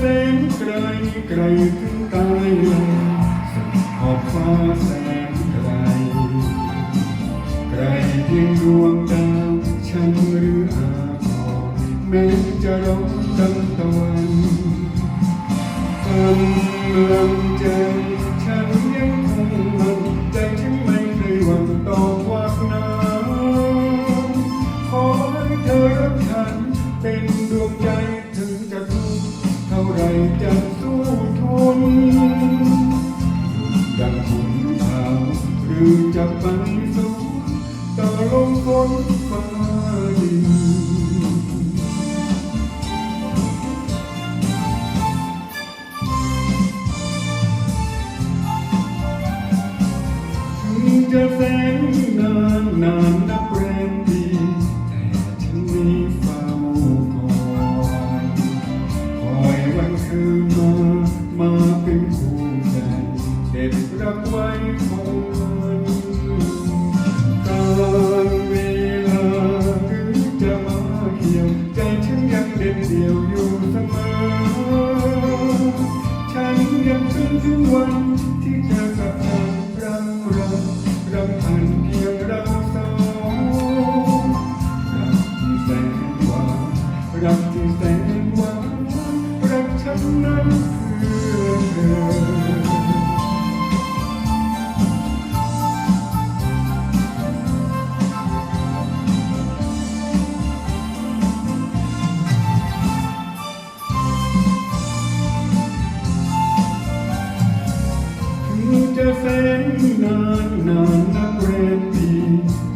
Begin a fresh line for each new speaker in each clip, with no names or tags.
ไกลไกลถึงตายลงขอบฟ้าแสนไกล ไกลเพียงดวงดาวฉันหรืออาพรแม้จะร้อนดังตะวันกำลังใจฉันยังคงมั่นใจฉันไม่เคยหวั่นต่อความหนาวขอให้เธอรักฉัน ท่าไรจะสู้ทนดังขุนเขาหรือจะไปสู่ต่อลมฝนฟ้าดินถึงจะแสนนานนานนับ อยวันคืนมามาเป็นคู่ใจเด็ดรักไว้คงมันการเวลาหรือจะมาเกี่ยว ใจฉันยังเด็ดเดี่ยวอยู่เสมอ ฉันยังซึ้งถึงวันที่เธอกับฉันรักเรา จะแสนนานนานนับแรมปีแ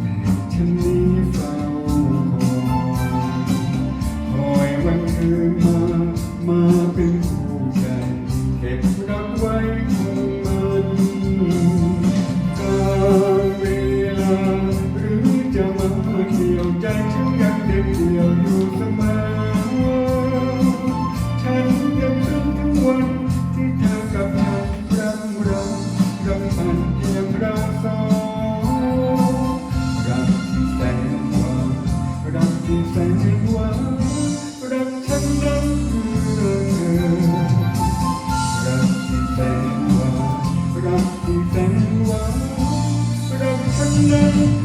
ด็ดเดี่ยวอยู่เสมอ ฉันยังซึ้งถึงวันที่เธอกับฉันรักเรารักมันเพียงเราสองรักที่แสนหวานรักที่แสนหวานรักฉันนั้นคือเธอรักที่แสนหวานรักที่แสนหวานรักฉันนั้นคือ